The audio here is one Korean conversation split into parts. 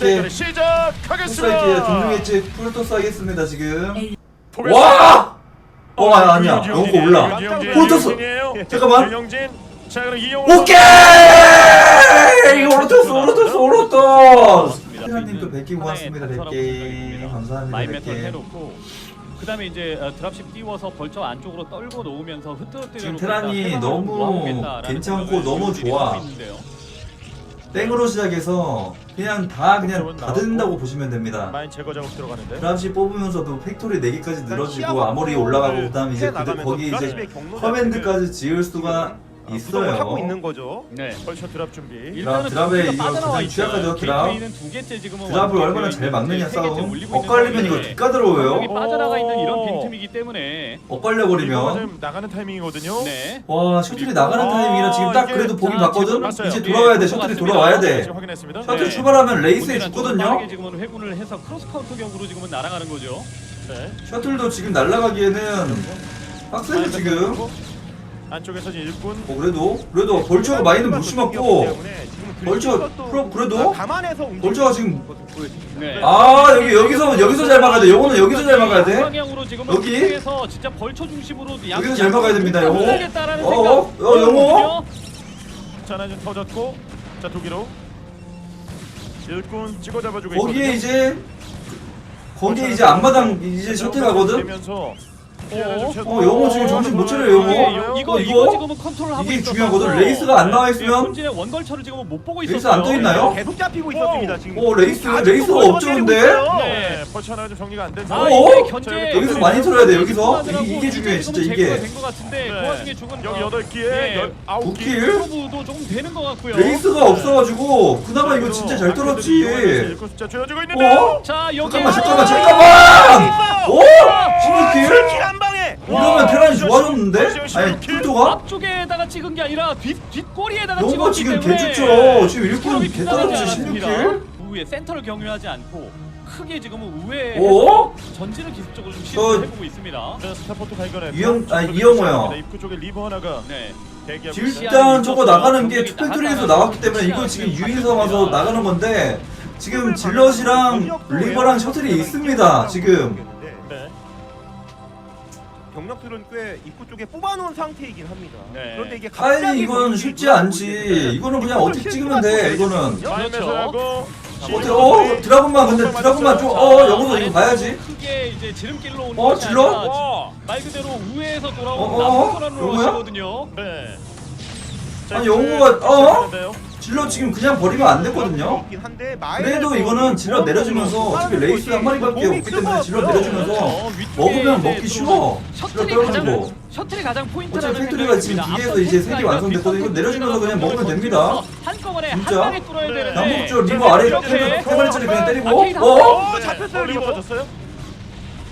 네, 네, 시작하겠습니다. 풀사이트에 종중했지 풀토스 하겠습니다 지금. 보겠습니다. 와! 어 아니, 아니야. 유영진, 영코 올라. 풀토스. 유영진이에요. 잠깐만. 자 그럼. 오케이! 오르토스 오르토스 오르토스. 피라님도 100개 고맙습니다 100개. 감사합니다 마인 메탈 100개. 해놓고. 그다음에 이제 어, 드랍십 띄워서 벌처 안쪽으로 떨고 놓으면서 흐트러뜨려 지금 테란이 너무 괜찮고 너무 좋아. 땡으로 시작해서 그냥 다 그냥 다 된다고 보시면 됩니다 마인 제거 작업 들어가는데. 드랍시 뽑으면서 팩토리 4개까지 늘어지고 아무리 올라가고 그다음 이제 그 거기 이제 커맨드까지 지을 수가 있어요. 하고 있는 거죠. 네. 벌써 드랍 준비. 일단은 드랍에 이거 가장. 취약하죠, 드랍. 게이트웨이는 두 개째 지금은 드랍을 얼마나 잘 막느냐 싸움 엇갈리면 이거 상황인데 뒷가 들어오요 여기 빠져나가 있는 이런 어. 빈틈이기 때문에 엇갈려버리면 지금 나가는 타이밍이거든요. 네. 와 셔틀이 나가는 아, 타이밍이라 지금 딱 이게- 그래도 보기 자, 봤거든 지금. 이제 예, 돌아와야 돼 셔틀이. 돌아와야 돼 지금 확인했습니다. 셔틀 네. 출발하면 레이스에 죽거든요 지금은 회군을 해서 크로스 카운터 격으로 지금은 날아가는 거죠. 네. 셔틀도 지금 날아가기에는 빡세죠 마인 지금 잡고 안쪽에서 일꾼. 어 그래도 그래도 벌처가 많이는 못 심었고 벌처 프로 그래도 감안해서 벌처가 지금 네. 아 여기 여기서 여기서 잘 막아야 돼 요거는 여기서 잘 막아야 돼 방향으로 지금 여기? 에서 진짜 벌처 중심으로 여기서 잘 막아야 됩니다. 겠다라는 어. 어, 어, 영호. 자, 하나 좀 터졌고. 자, 두 개로. 일꾼 찍어 잡아주고 거기에 있거든요. 이제 거기에 이제 앞마당 이제 셔틀 가거든 되면서 어, 영호 지금 정신 못 차려요, 영호. 이게 요- 이거 어, 이거 이거? 지금은 컨트롤하고 이게 있어서 중요하거든. 레이스가 안 나와 있으면 본진의 원걸처를 지금은 못 보고 레이스 있었어요. 안떠 있나요? 계속 잡히고 있었습니다 지금. 오, 레이스- 레이스가 벌처가 없죠, 때리고 근데? 있어요. 네. 벌처 하나 좀 정리가 안된 아. 어? 이게 견제 여기서 많이 털어야 돼, 여기서. 이게 중요해, 진짜 이게. 된것 같은데 그 와중에 죽은 여기 어, 여덟 예. 열 아홉 개. 도킬? 프로브도 조금 되는 것 같고요. 레이스가 없어가지고 그나마 이거 진짜 잘 떨었지 일꾼 숫자 줄여주고 있는데요. 어? 자 여기 잠깐만 잠깐만 아, 잠깐만 오! 16킬? 킬한 방에. 이러면 테란이 좋아졌는데? 아니 풀도가? 앞쪽에다가 찍은 게 아니라 뒷 뒷꼬리에다가 영호 찍었기 지금 때문에 개죽죠 지금 일꾼 개 떨어지 비싸지 않습니다. 16킬? 우회 센터를 경유하지 않고 크게 지금은 우회 오? 전진을 기습적으로 좀 저- 시도를 해보고 있습니다. 자, 스타포트 발견해. 이영- 아니, 이영호요. 입구 쪽에 리버 하나가 네. 대기하고 있어요. 일단 저거 나가는 게 투팩토리에서 나왔기 때문에 이거 지금 유인서 와서 나가는 건데 지금 질럿이랑 리버랑 셔틀이 있습니다 지금 네. 경력들은 꽤 입구 쪽에 뽑아놓은 상태이긴 합니다. 네. 그런데 이게 갑자기 타이밍 이건 경기를 쉽지 않지 보이는데 이거는 그냥 어떻게 찍으면 돼 이거는 마인메설하고 어떻게 어 드라군만 근데 드라군만 좀어 영어도 이거 봐야지 크게 이제 지름길로 오는 어, 것이 질러? 아니라 와. 말 그대로 우회에서 어, 돌아온 어, 영호야? 것이거든요. 네. 아니, 영호가- 어? 어? 질럿 지금 그냥 버리면 안 되거든요 그래도 이거는 질럿 내려주면서 어차피 레이스 한 마리밖에 없기 때문에 질럿 내려주면서 먹으면 먹기 쉬워 질럿 셔틀이 떨어지고 가장 셔틀이 가장 포인트라는 어차피 팩토리가 지금 생각이 뒤에서 듭니다. 이제 앞선 색이 완성됐거든요. 이거 내려주면서 그냥 먹으면 됩니다. 한꺼번에 한 진짜? 방에 뚫어야 네. 되는데 남북조 리버 아래 이렇게 세 마리짜리 그냥 때리고 아케이드 어? 어, 잡혔어요, 리버?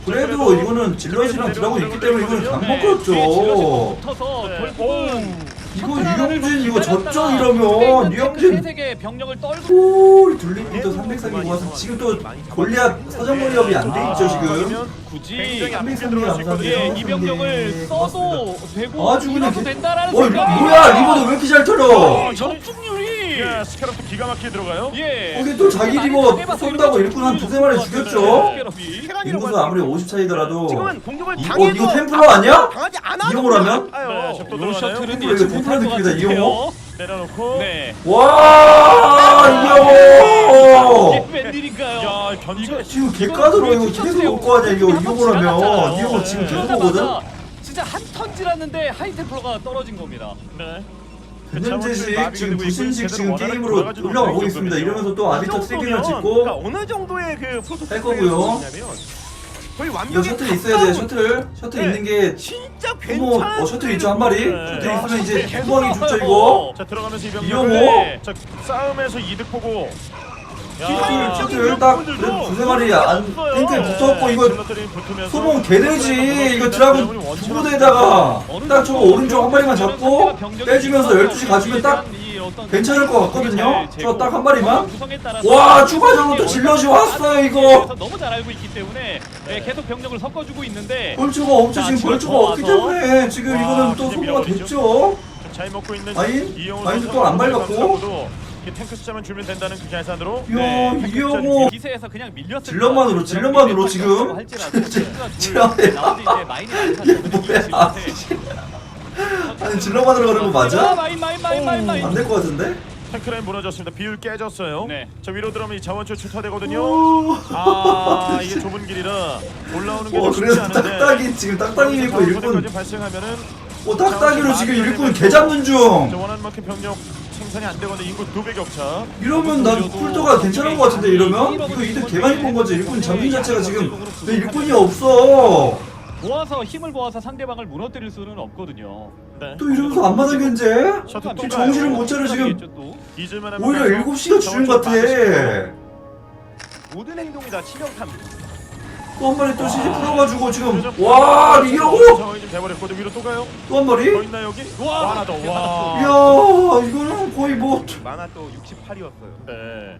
그래도 이거는 질럿이랑 드라고 있기 때문에 이거는 안 먹었죠 붙어서 네. 결국은 이거 유영진 이거 졌죠 이러면 유영진 세세개 병력을 떨고 오또 300사기 모아서 지금 또 골리앗 사정 공격이 안 돼 있죠 지금. 그러면 굳이 굉장히 앞에 300사기 들어갈 수 있거든요. 예, 감사합니다. 이 병력을 써도 되고 아주 그냥 된다라는 어 생각이 뭐야 리버도 왜 이렇게 잘 털어? 어, 적중률이 야, 스카럽도 기가 막히게 들어가요. 예. 거기 또 자기 리버 쏜다고 일꾼 한 두세 마리 죽였죠. 인구수 아무리 50 차이더라도 지금은 공격을 이거- 당해도 이거 템플러 아니야? 당하지 않아도 이용을 하면? 네, 아요. 또요 들어가나요? 셔틀은 이거 예측 템플러 못할 것 느낌이다, 같은데요. 이용호? 내려놓고. 네. 와 이거 이게 웬일인가요? 야, 견제. 지금 개까들어 이거 계속 먹고 하냐 이거 하면 이용을 지금 계속 먹거든 진짜 한턴 지났는데 하이템플러가 떨어진 겁니다. 네. 변현재식 마비가 지금 부신식 지금 게임으로 있습니다 있거든요. 이러면서 또 아비터 그 3개를 정도면, 찍고 어느 정도의 그 프로토스 할 거고요. 거의 이거 완벽히 셔틀 있어야 돼 가까운 셔틀 셔틀 네. 있는 게 진짜 어머 괜찮은 어 셔틀 있죠 한 마리 네. 셔틀 있으면 이제 계속 후방이 좋죠 나와요. 이거 자, 들어가면서 이병 이용호? 자, 싸움에서 이득 보고. 셔틀 딱 두세 마리 안 탱크에 붙었고 이거 소봉 개되지. 이거 드라군 두 부대에다가 딱 저거 오른쪽 한 마리만 잡고 빼주면서 12시 가주면 딱 괜찮을 것 같거든요. 저 딱 한 마리만. 와 추가적으로 또 질럿이 왔어요 이거. 너무 잘 알고 있기 때문에 네, 계속 병력을 섞어주고 있는데 벌초가 없죠 지금 벌초가 없기 때문에 지금 와, 이거는 또 소모가. 됐죠? 잘 먹고 있는 마인? 이용호 마인도 선수 또안 밟았고? 이 탱크 숫자만 줄면 된다는 그 계산으로 이야 네, 이영호 기세에서 그냥 밀렸을 질럿만으로. 질럿만으로 지금? 할지라도 질- 질럿 둘 질럿이야. 나머지 이제 마인이 많다 뭐야 아니 질러만으로 가는 거 맞아? 마인 마인 마인 마인 마인 안 될 것 같은데? 탱크라인 무너졌습니다. 비율 깨졌어요. 네. 자 위로 들어오면 이 자원줄 출타되거든요. 오. 아 이게 좁은 길이라 올라오는 게어좀 쉽지 그래서 않은데. 딱딱이 지금 딱딱이 입고 일꾼 발생하면은 어 딱딱이로 지금 일꾼 개 잡는 중저 원하는 만큼 병력 생산이 안 되거든요. 인구 두배 격차. 이러면 난 쿨도가 괜찮은 것 같은데 이러면? 이거 이득 개 많이 본 거지 일꾼 잡는 자체가 지금 왜 일꾼이 없어 모아서 힘을 모아서 상대방을 무너뜨릴 수는 없거든요. 네. 또 이러면서 앞마당 견제? 셔틀 지금 또 정신을. 못 차려 지금. 잊을만 오히려 7시가 주인 같아 모든 행동이 다 치명타입니다. 또한 마리 또 시즌 풀어가지고 지금 와 리어고 상황이 좀 돼버렸거든. 위로 또 가요? 또한 마리? 더 있나 여기? 와, 하나 더. 와. 이야 만화 또 68이었어요. 네.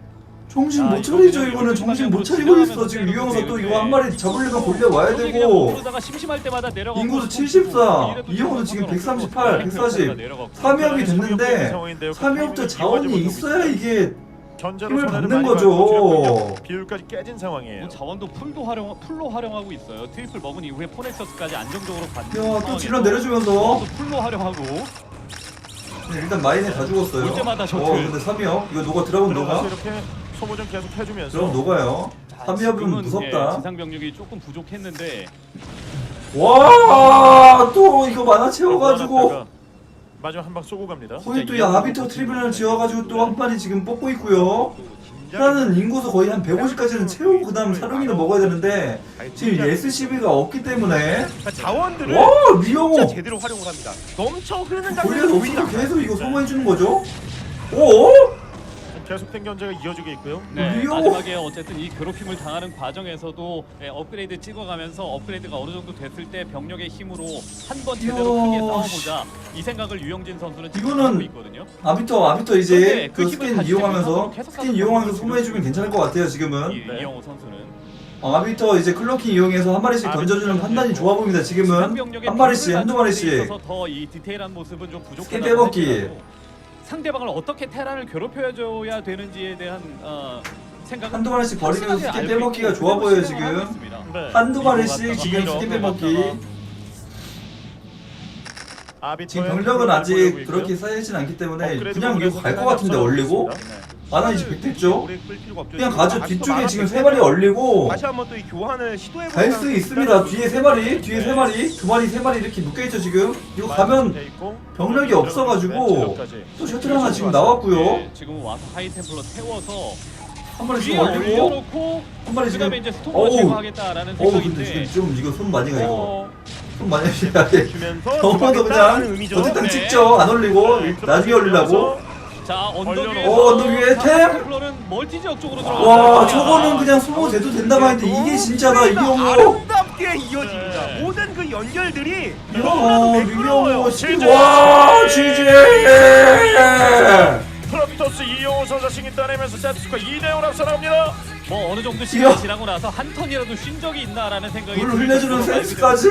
정신 아, 못 차리죠 이거는 정신 못 차리고 있어 지금 유영서 또 이거 한 마리 잡으려면 골려 와야 되고 다가 심심할 때마다 내려가고 인구도 싶고 74, 이래도 이영호는 지금 상관없고 138, 네, 140. 내려가고. 3위업이 됐는데 상황인데요. 3위업도 자원이 있어야 이게 견제로 힘을 손해를 받는 많이 거죠. 받고 비율까지 깨진 상황이에요. 뭐 자원도 풀도 활용 풀로 활용하고 있어요. 트리플 먹은 이후에 포넥서스까지 안정적으로 받는. 야또 상황에서 질러 내려주면서 풀로 활용하고 네, 일단 마인에 다 죽었어요 올 때마다 셔틀. 어 근데 3위업 이거 녹아 들어가서 녹아? 이렇게 소모전 계속 해주면서 드라곤 녹아요 자, 3위업은 지금은, 예, 무섭다 지상 병력이 조금 부족했는데 와 또 이거 만화 채워가지고 마지막 한 방 쏘고 갑니다. 거의 또이 아비터 트리블을 지어가지고 또한 마리 지금 뽑고 있고요 하 나는 인구수 거의 한 150까지는 채우고 그 다음 사룡이는 먹어야 되는데 지금 SCB가 없기 때문에 그러니까 자원들을 와 리영호 제대로 활용을 합니다. 넘쳐 흐르는 골리앗 보이지 않아요. 계속 이거 소모해주는 거죠? 오? 계속된 견제가 이어지고 있고요. 네! 마지막에 어쨌든 이 괴롭힘을 당하는 과정에서도 예, 업그레이드 찍어가면서 업그레이드가 어느 정도 됐을 때 병력의 힘으로 한 번 제대로 이야, 크게 싸워보자 이 생각을 유영진 선수는 지금 이거는 하고 있거든요. 아비터 아비터 이제 그그 스킨 이용하면서 스킨 이용하면서 소모해주면 괜찮을 것 같아요 지금은 이, 네. 이영호 선수는 어, 아비터 이제 클로킹 이용해서 한 마리씩 아비터 던져주는 판단이 던지고. 좋아 보입니다 지금은 한 마리씩 한두 마리씩 있어서 더이 디테일한 모습은 좀 부족하다. 스킨 빼먹기. 상대방을 어떻게 테란을 괴롭혀줘야 되는지에 대한 어, 생각은 한두 버리면서 확실하게 스킨 알고 빼먹기가 있고 좋아 보여요, 실행을 하고 지금. 있습니다. 네. 한두 갔다가 지금 갔다가 빼먹기 아비터의 지금 병력은 아직. 그렇게 쌓이진 않기 때문에 그냥 이거 갈 것 같은데 얼리고 없습니다. 만화 이제 100 됐죠? 그냥 가죠. 뒤쪽에 지금 백세 마리 얼리고 다시 한번 또 이 교환을 시도해 갈 수 있습니다. 뒤에 세 마리 뒤에 세 마리 두 마리 세 마리 이렇게 묶여 있죠 지금. 이거 가면 병력이 없어가지고. 또 셔틀 하나 지금 나왔고요. 네, 지금 와서 하이 템플러 태워서 한 마리 지금 얼리고 올려놓고 한 마리 지금 이제 어우. 제거하겠다라는 어우 근데 지금 좀 이거 손 많이 가 이거. 어, 손 많이 가야 돼 들어가겠다라는 그냥. 어쨌든 네. 찍죠. 안 올리고 네, 나중에 올리려고 자 언덕 얼려놓고. 위에서 어, 언덕 위에 템? 템플러는 멀티 지역 쪽으로 들어가 와 저거는 그냥 소모 돼도 된다고 하는데 이게 진짜다 이경호 아름답게 이어집니다. 네. 모든 그 연결들이 너무나도 매끄러워요. 와 지지 프로토스 이용호 선수 승리 따내면서 세트스코 2대5 앞서나갑니다. 뭐 어느 정도 시간이 이야. 지나고 나서 한 턴이라도 쉰 적이 있나라는 생각이 물 들 흘려주는 정도로 센스까지